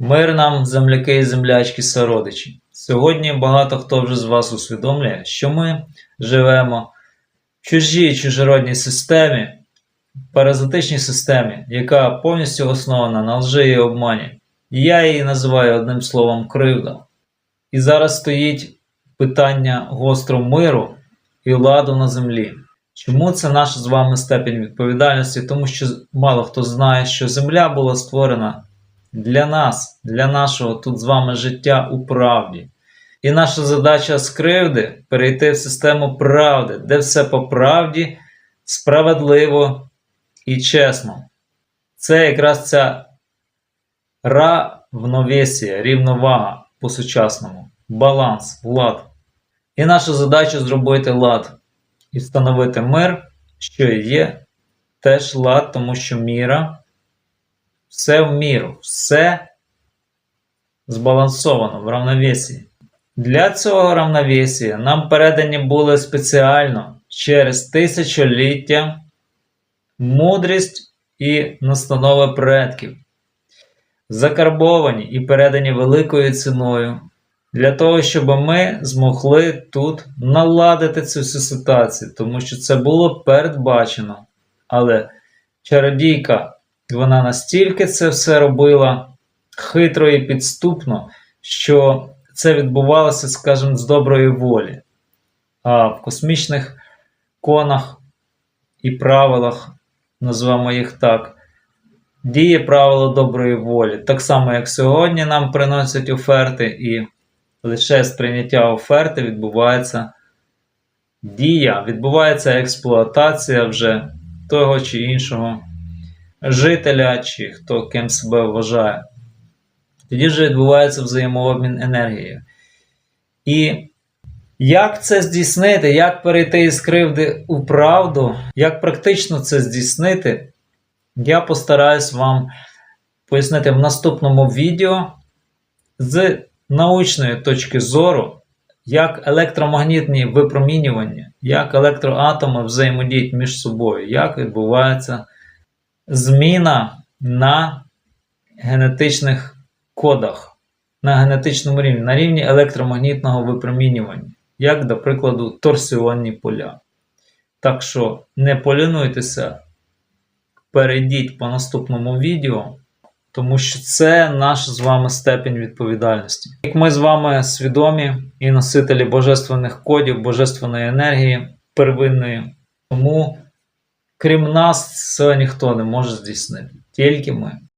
Мир нам, земляки і землячки, сородичі. Сьогодні багато хто вже з вас усвідомлює, що ми живемо в чужій чужородній системі, паразитичній системі, яка повністю основана на лжи і обмані. Я її називаю одним словом кривда. І зараз стоїть питання гостро миру і ладу на землі. Чому це наша з вами степень відповідальності? Тому що мало хто знає, що земля була створена для нас, для нашого тут з вами життя у правді. І наша задача з кривди перейти в систему правди, де все по правді, справедливо і чесно. Це якраз ця равновесія, рівновага по-сучасному, баланс, лад. І наша задача зробити лад і встановити мир, що є теж лад, тому що міра все в міру, все збалансовано в равновесії. Для цього равновесія нам передані були спеціально через тисячоліття мудрість і настанови предків, закарбовані і передані великою ціною, для того, щоб ми змогли тут наладити цю всю ситуацію, тому що це було передбачено. Але чародійка, вона настільки це все робила хитро і підступно, що це відбувалося, скажімо, з доброї волі. А в космічних конах і правилах, назвемо їх так, діє правило доброї волі. Так само, як сьогодні нам приносять оферти, і лише з прийняття оферти відбувається дія, відбувається експлуатація вже того чи іншого жителя, чи хто ким себе вважає. Тоді вже відбувається взаємообмін енергією. І як це здійснити, як перейти із кривди у правду, як практично це здійснити, я постараюсь вам пояснити в наступному відео з научної точки зору, як електромагнітні випромінювання, як електроатоми взаємодіють між собою, як відбувається зміна на генетичних кодах, на генетичному рівні, на рівні електромагнітного випромінювання, як, до прикладу, торсіонні поля. Так що не полінуйтеся, перейдіть по наступному відео, тому що це наш з вами степень відповідальності. Як ми з вами свідомі і носителі божественних кодів, божественної енергії первинної, тому крім нас, це ніхто не може здійснити, тільки ми.